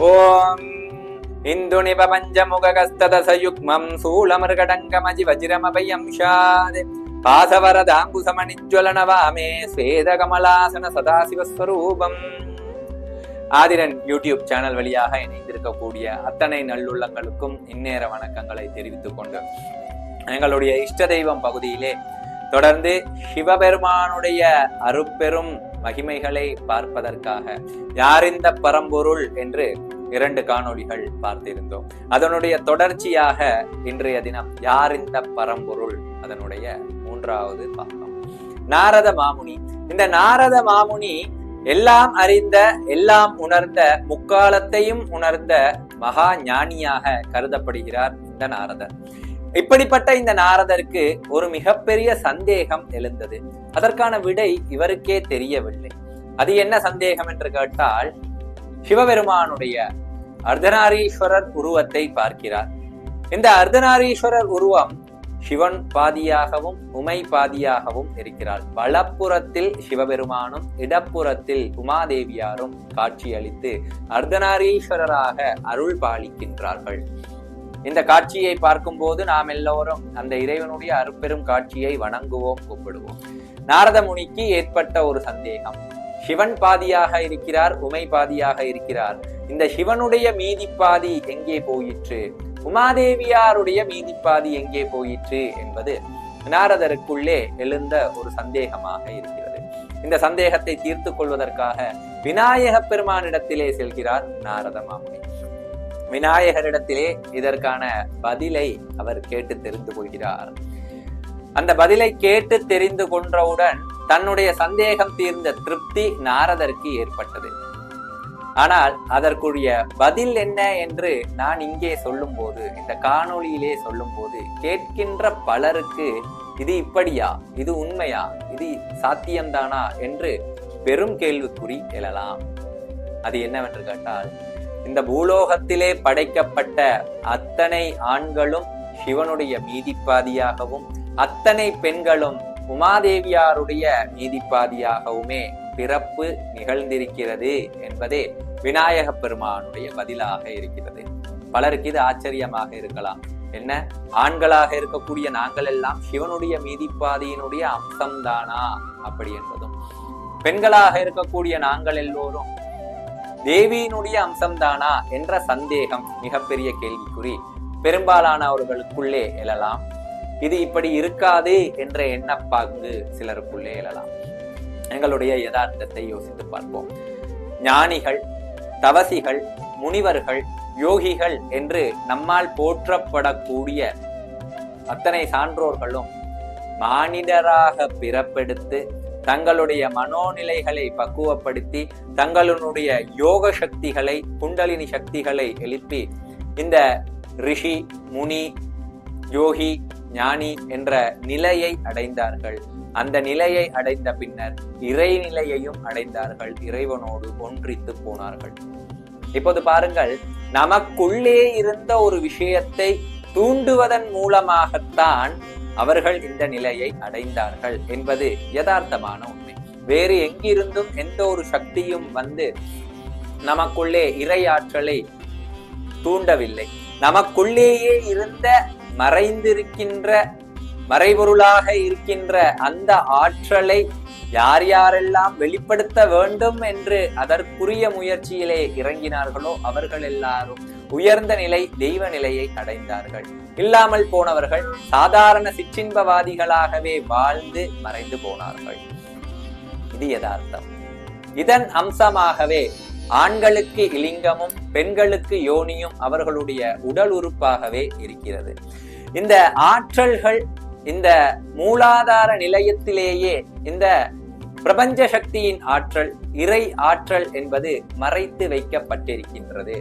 ॐ इन्दुनिपपञ्चमुखकस्तदसयुग्मं शूलमृगडङ्गमजिवजिरमभयंशात् पासवरदाम्बुसमनिज्वलनवामे ஸ்வேதகமலாசன சதாசிவஸ்வரூபம் ஆதிரன் யூடியூப் சேனல் வழியாக இணைந்திருக்கக்கூடிய அத்தனை நல்லுள்ளங்களுக்கும் இந்நேர வணக்கங்களை தெரிவித்துக் கொண்டு எங்களுடைய இஷ்ட தெய்வம் பகுதியிலே தொடர்ந்து சிவபெருமானுடைய அருப்பெரும் மகிமைகளை பார்ப்பதற்காக. யார் இந்த பரம்பொருள் என்று இரண்டு காணொளிகள் பார்த்திருந்தோம். அதனுடைய தொடர்ச்சியாக இன்றைய தினம் யார் இந்த பரம்பொருள் அதனுடைய மூன்றாவது பாகம். நாரத மாமுனி. இந்த நாரத மாமுனி எல்லாம் அறிந்த எல்லாம் உணர்ந்த முக்காலத்தையும் உணர்ந்த மகா ஞானியாக கருதப்படுகிறார் இந்த நாரதர். இப்படிப்பட்ட இந்த நாரதருக்கு ஒரு மிகப்பெரிய சந்தேகம் எழுந்தது. அதற்கான விடை இவருக்கே தெரியவில்லை. அது என்ன சந்தேகம் என்று கேட்டால் சிவபெருமானுடைய அர்த்தநாரீஸ்வரர் உருவத்தை பார்க்கிறார். இந்த அர்த்தநாரீஸ்வரர் உருவம் சிவன் பாதியாகவும் உமை பாதியாகவும் இருக்கிறாள் வலப்புறத்தில் சிவபெருமானும் இடப்புறத்தில் உமாதேவியாரும் காட்சியளித்து அர்த்தநாரீஸ்வரராக அருள் பாலிக்கின்றார்கள். இந்த காட்சியை பார்க்கும்போது நாம் எல்லோரும் அந்த இறைவனுடைய அருப்பெரும் காட்சியை வணங்குவோம் கூப்பிடுவோம். நாரத முனிக்கு ஏற்பட்ட ஒரு சந்தேகம். சிவன் பாதியாக இருக்கிறார் உமை பாதியாக இருக்கிறார். இந்த சிவனுடைய மீதி பாதி எங்கே போயிற்று? உமாதேவியாருடைய மீதி பாதி எங்கே போயிற்று என்பது நாரதருக்குள்ளே எழுந்த ஒரு சந்தேகமாக இருக்கிறது. இந்த சந்தேகத்தை தீர்த்து கொள்வதற்காக விநாயக பெருமானிடத்திலே செல்கிறார் நாரத மாமுனி விநாயகரிடத்திலே இதற்கான பதிலை அவர் கேட்டு தெரிந்து கொள்கிறார். அந்த பதிலை கேட்டு தெரிந்து கொன்றவுடன் தன்னுடைய சந்தேகம் தீர்ந்த திருப்தி நாரதற்கு ஏற்பட்டது. ஆனால் அதற்குரிய பதில் என்ன என்று நான் இங்கே சொல்லும்போது இந்த காணொளியிலே சொல்லும்போது கேட்கின்ற பலருக்கு இது இப்படியா இது உண்மையா இது சாத்தியம்தானா என்று பெரும் கேள்விக்குறி எழலாம். அது என்னவென்று கேட்டால் இந்த பூலோகத்திலே படைக்கப்பட்ட அத்தனை ஆண்களும் சிவனுடைய மீதிப்பாதியாகவும் அத்தனை பெண்களும் உமாதேவியாருடைய நீதிப்பாதியாகவுமே பிறப்பு நிகழ்ந்திருக்கிறது என்பதே விநாயக பெருமானுடைய பதிலாக இருக்கிறது. பலருக்கு இது ஆச்சரியமாக இருக்கலாம். என்ன? ஆண்களாக இருக்கக்கூடிய நாங்கள் எல்லாம் சிவனுடைய மீதிப்பாதியினுடைய அம்சம்தானா? அப்படி என்பதும். பெண்களாக இருக்கக்கூடிய நாங்கள் எல்லோரும் தேவியினுடைய அம்சம்தானா என்ற சந்தேகம் மிகப்பெரிய கேள்விக்குறி. பெரும்பாலானவர்களுக்குள்ளே எழலாம். இது இப்படி இருக்காது என்ற எண்ணப்பாங்கு சிலருக்குள்ளே எழலாம். எங்களுடைய யதார்த்தத்தை யோசித்து பார்ப்போம். ஞானிகள் தவசிகள் முனிவர்கள் யோகிகள் என்று நம்மால் போற்றப்படக்கூடிய அத்தனை சான்றோர்களும் மானிடராக பிறப்பெடுத்து தங்களுடைய மனோநிலைகளை பக்குவப்படுத்தி தங்களுடைய யோக சக்திகளை குண்டலினி சக்திகளை எழுப்பி இந்த ரிஷி முனி யோகி ஞானி என்ற நிலையை அடைந்தார்கள். அந்த நிலையை அடைந்த பின்னர் இறைநிலையையும் அடைந்தார்கள். இறைவனோடு ஒன்றித்து போனார்கள். இப்போது பாருங்கள் நமக்குள்ளே இருந்த ஒரு விஷயத்தை தூண்டுவதன் மூலமாகத்தான் அவர்கள் இந்த நிலையை அடைந்தார்கள் என்பது யதார்த்தமான உண்மை. வேறு எங்கிருந்தும் எந்த ஒரு சக்தியும் வந்து நமக்குள்ளே இறையாற்றலை தூண்டவில்லை. நமக்குள்ளேயே இருந்த மறைந்திருக்கின்ற மறைபொருளாக இருக்கின்ற அந்த ஆற்றலை யார் யாரெல்லாம் வெளிப்படுத்த வேண்டும் என்று அதற்குரிய முயற்சியிலே இறங்கினார்களோ அவர்கள் எல்லாரும் உயர்ந்த நிலை தெய்வ நிலையை அடைந்தார்கள். இல்லாமல் போனவர்கள் சாதாரண சிற்றின்பவாதிகளாகவே வாழ்ந்து மறைந்து போனார்கள். இது யதார்த்தம். இதன் அம்சமாகவே ஆண்களுக்கு இலிங்கமும் பெண்களுக்கு யோனியும் அவர்களுடைய உடல் உறுப்பாகவே இருக்கிறது. இந்த ஆற்றல்கள் இந்த மூலாதார நிலையத்திலேயே இந்த பிரபஞ்ச சக்தியின் ஆற்றல் இறை ஆற்றல் என்பது மறைத்து வைக்கப்பட்டிருக்கின்றது.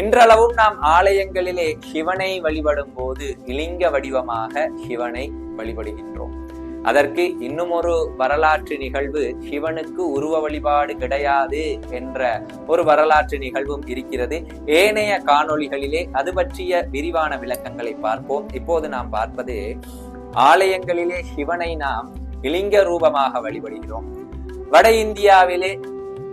இன்றளவும் நாம் ஆலயங்களிலே சிவனை வழிபடும் போது இலிங்க வடிவமாக சிவனை வழிபடுகின்றோம். அதற்கு இன்னும் ஒரு வரலாற்று நிகழ்வு சிவனுக்கு உருவ வழிபாடு கிடையாது என்ற ஒரு வரலாற்று நிகழ்வும் இருக்கிறது. ஏனைய காணொளிகளிலே அது பற்றிய விரிவான விளக்கங்களை பார்ப்போம். இப்போது நாம் பார்ப்பது ஆலயங்களிலே சிவனை நாம் இலிங்க ரூபமாக வழிபடுகிறோம். வட இந்தியாவிலே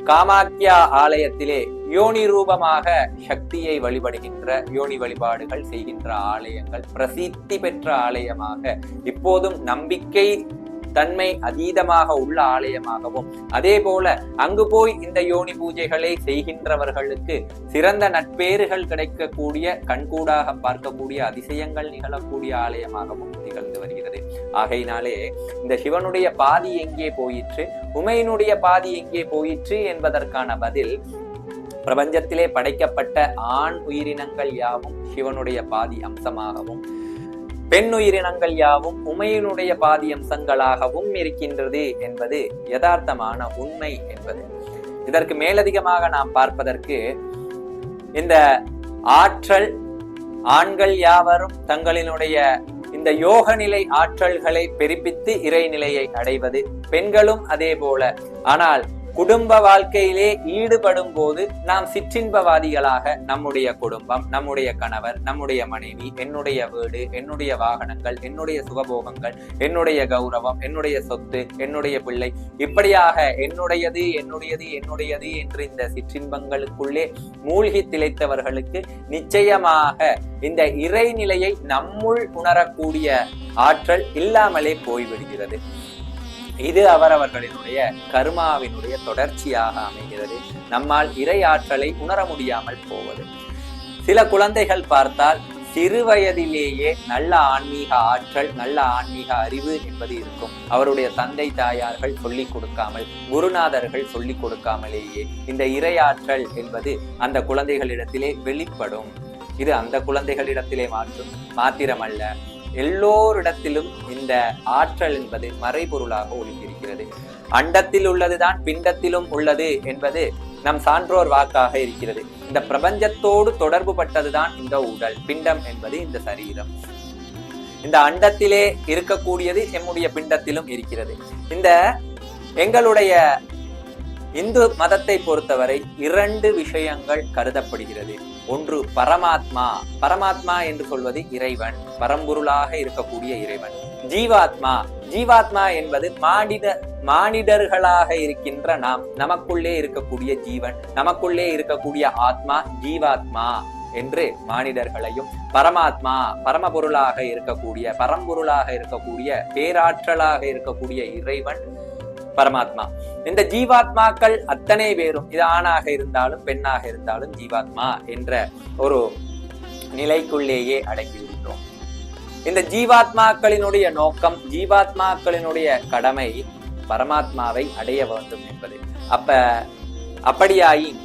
காமாக்கியா ஆலயத்திலே யோனி ரூபமாக சக்தியை வழிபடுகின்ற யோனி வழிபாடுகள் செய்கின்ற ஆலயங்கள் பிரசித்தி பெற்ற ஆலயமாக இப்போதும் நம்பிக்கை தன்மை அதீதமாக உள்ள ஆலயமாகவும் அதே போல அங்கு போய் இந்த யோனி பூஜைகளை செய்கின்றவர்களுக்கு சிறந்த நட்பேறுகள் கிடைக்கக்கூடிய கண்கூடாக பார்க்கக்கூடிய அதிசயங்கள் நிகழக்கூடிய ஆலயமாகவும் திகழ்ந்து வருகிறது. ஆகையினாலே இந்த சிவனுடைய பாதி எங்கே போயிற்று உமையினுடைய பாதி எங்கே போயிற்று என்பதற்கான பதில் பிரபஞ்சத்திலே படைக்கப்பட்ட ஆண் உயிரினங்கள் யாவும் சிவனுடைய பாதி அம்சமாகவும் பெண் உயிரினங்கள் யாவும் உமையினுடைய பாதி அம்சங்களாகவும் இருக்கின்றது என்பது யதார்த்தமான உண்மை என்பது. இதற்கு மேலதிகமாக நாம் பார்ப்பதற்கு இந்த ஆற்றல் ஆண்கள் யாவரும் தங்களினுடைய இந்த யோக நிலை ஆற்றல்களை பெருப்பித்து இறைநிலையை அடைவது பெண்களும் அதே போல. ஆனால் குடும்ப வாழ்க்கையிலே ஈடுபடும் போது நாம் சிற்றின்பவாதிகளாக நம்முடைய குடும்பம் நம்முடைய கணவர் நம்முடைய மனைவி என்னுடைய வீடு என்னுடைய வாகனங்கள் என்னுடைய சுகபோகங்கள் என்னுடைய கௌரவம் என்னுடைய சொத்து என்னுடைய பிள்ளை இப்படியாக என்னுடையது என்னுடையது என்னுடையது என்று இந்த சிற்றின்பங்களுக்குள்ளே மூழ்கி திளைத்தவர்களுக்கு நிச்சயமாக இந்த இறைநிலையை நம்முள் உணரக்கூடிய ஆற்றல் இல்லாமலே போய்விடுகிறது. இது அவரவர்களினுடைய கர்மாவினுடைய தொடர்ச்சியாக அமைகிறது. நம்மால் இறையாற்றலை உணர முடியாமல் போவது. சில குழந்தைகள் பார்த்தால் சிறு வயதிலேயே நல்ல ஆன்மீக ஆற்றல் நல்ல ஆன்மீக அறிவு என்பது இருக்கும். அவருடைய தந்தை தாயார்கள் சொல்லிக் கொடுக்காமல் குருநாதர்கள் சொல்லிக் கொடுக்காமலேயே இந்த இறையாற்றல் என்பது அந்த குழந்தைகளிடத்திலே வெளிப்படும். இது அந்த குழந்தைகளிடத்திலே மாற்றும் மாத்திரமல்ல. எல்லோரிடத்திலும் இந்த ஆற்றல் என்பது மறைபொருளாக ஒழுங்கிருக்கிறது அண்டத்தில் உள்ளதுதான் பிண்டத்திலும் உள்ளது என்பது நம் சான்றோர் வாக்காக இருக்கிறது. இந்த பிரபஞ்சத்தோடு தொடர்பு பட்டதுதான் இந்த உடல் பிண்டம் என்பது இந்த சரீரம். இந்த அண்டத்திலே இருக்கக்கூடியது எம்முடைய பிண்டத்திலும் இருக்கிறது. இந்த எங்களுடைய இந்து மதத்தை பொறுத்தவரை இரண்டு விஷயங்கள் கருதப்படுகிறது. ஒன்று பரமாத்மா. பரமாத்மா என்று சொல்வது இறைவன். பரம்பொருளாக இருக்கக்கூடிய இறைவன். ஜீவாத்மா. ஜீவாத்மா என்பது மானிட மானிடர்களாக இருக்கின்ற நாம். நமக்குள்ளே இருக்கக்கூடிய ஜீவன். நமக்குள்ளே இருக்கக்கூடிய ஆத்மா ஜீவாத்மா என்று மானிடர்களையும் பரமாத்மா பரமபொருளாக இருக்கக்கூடிய பரம்பொருளாக இருக்கக்கூடிய பேராற்றலாக இருக்கக்கூடிய இறைவன் பரமாத்மா. இந்த ஜீவாத்மாக்கள் அத்தனை பேரும் இது ஆணாக இருந்தாலும் பெண்ணாக இருந்தாலும் ஜீவாத்மா என்ற ஒரு நிலைக்குள்ளேயே அடங்கியிருக்கிறோம். இந்த ஜீவாத்மாக்களினுடைய நோக்கம் ஜீவாத்மாக்களினுடைய கடமை பரமாத்மாவை அடைய வேண்டும் என்பது. அப்ப அப்படியாயின்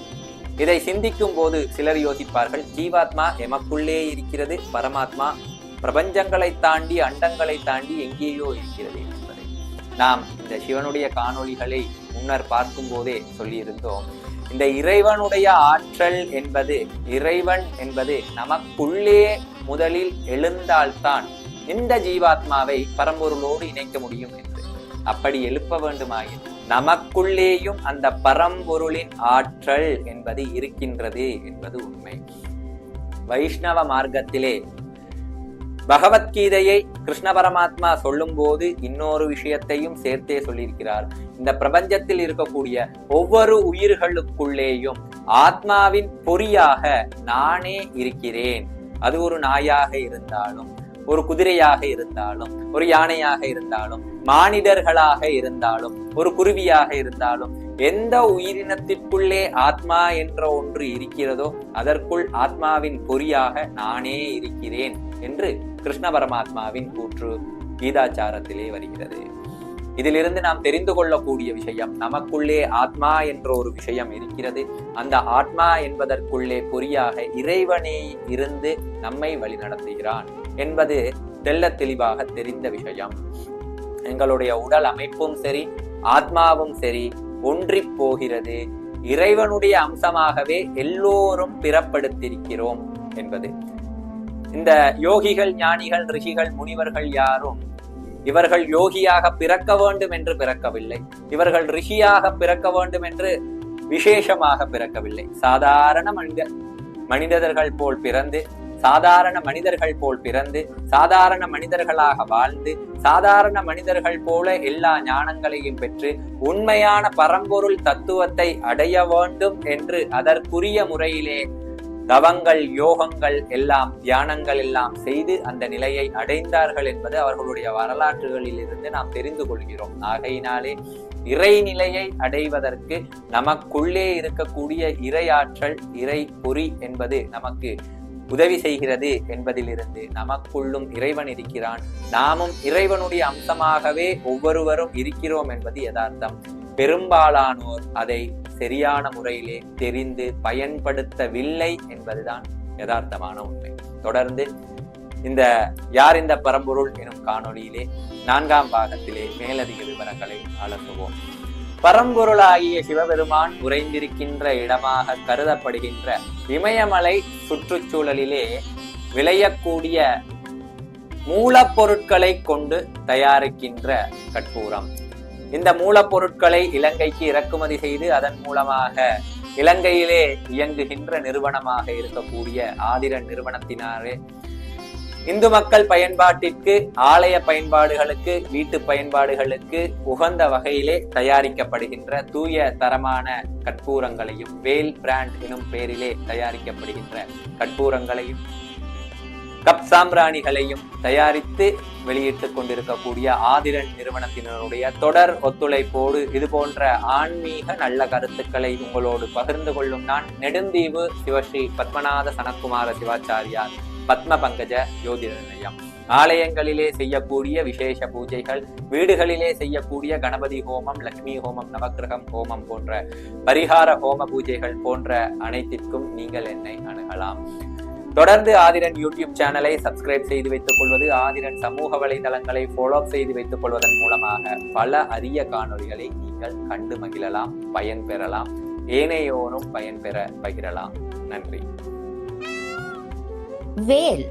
இதை சிந்திக்கும் போது சிலர் யோசிப்பார்கள் ஜீவாத்மா எமக்குள்ளே இருக்கிறது பரமாத்மா பிரபஞ்சங்களை தாண்டி அண்டங்களை தாண்டி எங்கேயோ இருக்கிறது. நாம் இந்த சிவனுடைய காணொளிகளை முன்னர் பார்க்கும் போதே சொல்லியிருந்தோம். இந்த இறைவனுடைய ஆற்றல் என்பது இறைவன் என்பது நமக்குள்ளே முதலில் எழுந்தால்தான் இந்த ஜீவாத்மாவை பரம்பொருளோடு இணைக்க முடியும் என்று. அப்படி எழுப்ப வேண்டுமாயின் நமக்குள்ளேயும் அந்த பரம்பொருளின் ஆற்றல் என்பது இருக்கின்றது என்பது உண்மை. வைஷ்ணவ மார்க்கத்திலே பகவத்கீதையை கிருஷ்ண பரமாத்மா சொல்லும் போது இன்னொரு விஷயத்தையும் சேர்த்தே சொல்லியிருக்கிறார். இந்த பிரபஞ்சத்தில் இருக்கக்கூடிய ஒவ்வொரு உயிர்களுக்குள்ளேயும் ஆத்மாவின் பொறியாக நானே இருக்கிறேன். அது ஒரு நாயாக இருந்தாலும் ஒரு குதிரையாக இருந்தாலும் ஒரு யானையாக இருந்தாலும் மானிடர்களாக இருந்தாலும் ஒரு குருவியாக இருந்தாலும் எந்த உயிரினத்திற்குள்ளே ஆத்மா என்ற ஒன்று இருக்கிறதோ அதற்குள் ஆத்மாவின் பொறியாக நானே இருக்கிறேன். என்று கிருஷ்ண பரமாத்மாவின் கூற்று கீதாச்சாரத்திலே வருகிறது. இதிலிருந்து நாம் தெரிந்து கொள்ளக்கூடிய விஷயம் நமக்குள்ளே ஆத்மா என்ற ஒரு விஷயம் இருக்கிறது. அந்த ஆத்மா என்பதற்குள்ளே பொறியாக இறைவனே இருந்து நம்மை வழிநடத்துகிறான் என்பது தெல்ல தெளிவாக தெரிந்த விஷயம். எங்களுடைய உடல் அமைப்பும் சரி ஆத்மாவும் சரி ஒன்றி போகிறது. இறைவனுடைய அம்சமாகவே எல்லோரும் பிறப்படுத்திருக்கிறோம் என்பது. இந்த யோகிகள் ஞானிகள் ரிஷிகள் முனிவர்கள் யாரும் இவர்கள் யோகியாக பிறக்க வேண்டும் என்று பிறக்கவில்லை. இவர்கள் ரிஷியாக பிறக்க வேண்டும் என்று விசேஷமாக பிறக்கவில்லை. சாதாரண மனித மனிதர்கள் போல் பிறந்து சாதாரண மனிதர்கள் போல் பிறந்து சாதாரண மனிதர்களாக வாழ்ந்து சாதாரண மனிதர்கள் போல எல்லா ஞானங்களையும் பெற்று உண்மையான பரம்பொருள் தத்துவத்தை அடைய வேண்டும் என்று அதற்குரிய முறையிலே தவங்கள் யோகங்கள் எல்லாம் தியானங்கள் எல்லாம் செய்து அந்த நிலையை அடைந்தார்கள் என்பது அவர்களுடைய வரலாற்றுகளில் இருந்து நாம் தெரிந்து கொள்கிறோம். ஆகையினாலே இறைநிலையை அடைவதற்கு நமக்குள்ளே இருக்கக்கூடிய இறையாற்றல் இறை பொறி என்பது நமக்கு உதவி செய்கிறது என்பதிலிருந்து நமக்குள்ளும் இறைவன் இருக்கிறான். நாமும் இறைவனுடைய அம்சமாகவே ஒவ்வொருவரும் இருக்கிறோம் என்பது யதார்த்தம். பெரும்பாலானோர் அதை சரியான முறையிலே தெரிந்து பயன்படுத்தவில்லை என்பதுதான் யதார்த்தமான உண்மை. தொடர்ந்து இந்த யார் இந்த பரம்பொருள் எனும் காணொளியிலே நான்காம் பாகத்திலே மேலதிக விவரங்களை அலசுவோம். பரம்பொருளாகிய சிவபெருமான் உறைந்திருக்கின்ற இடமாக கருதப்படுகின்ற இமயமலை சுற்றுச்சூழலிலே விளையக்கூடிய மூலப்பொருட்களை கொண்டு தயாரிக்கின்ற கற்பூரம். இந்த மூலப்பொருட்களை இலங்கைக்கு இறக்குமதி செய்து அதன் மூலமாக இலங்கையிலே இயங்குகின்ற நிறுவனமாக இருக்கக்கூடிய ஆதிரன் நிறுவனத்தினாரே இந்து மக்கள் பயன்பாட்டிற்கு ஆலய பயன்பாடுகளுக்கு வீட்டு பயன்பாடுகளுக்கு உகந்த வகையிலே தயாரிக்கப்படுகின்ற தூய தரமான கற்பூரங்களையும் வேல் பிராண்ட் எனும் பெயரிலே தயாரிக்கப்படுகின்ற கற்பூரங்களையும் கப் சாம்பிராணிகளையும் தயாரித்து வெளியிட்டுக் கொண்டிருக்கக்கூடிய ஆதிரன் நிறுவனத்தினருடைய தொடர் ஒத்துழைப்போடு இது போன்ற ஆன்மீக நல்ல கருத்துக்களை உங்களோடு பகிர்ந்து கொள்ளும் நான் நெடுந்தீவு சிவஸ்ரீ பத்மநாத சனக்குமார சிவாச்சாரியார் பத்ம பங்கஜ ஜோதிட நிலையம் ஆலயங்களிலே செய்யக்கூடிய விசேஷ பூஜைகள் வீடுகளிலே செய்யக்கூடிய கணபதி ஹோமம் லட்சுமி ஹோமம் நவக்கிரகம் ஹோமம் போன்ற பரிகார ஹோம பூஜைகள் போன்ற அனைத்திற்கும் நீங்கள் என்னை அணுகலாம். தொடர்ந்து ஆதிரன் யூடியூப் சேனலை சப்ஸ்கிரைப் செய்து வைத்துக் கொள்வது ஆதிரன் சமூக வலைதளங்களை ஃபாலோ செய்து வைத்துக் கொள்வதன் மூலமாக பல அரிய காணொளிகளை நீங்கள் கண்டு மகிழலாம் பயன் பெறலாம் ஏனையோரும் பயன்பெற பகிரலாம் நன்றி. வேல்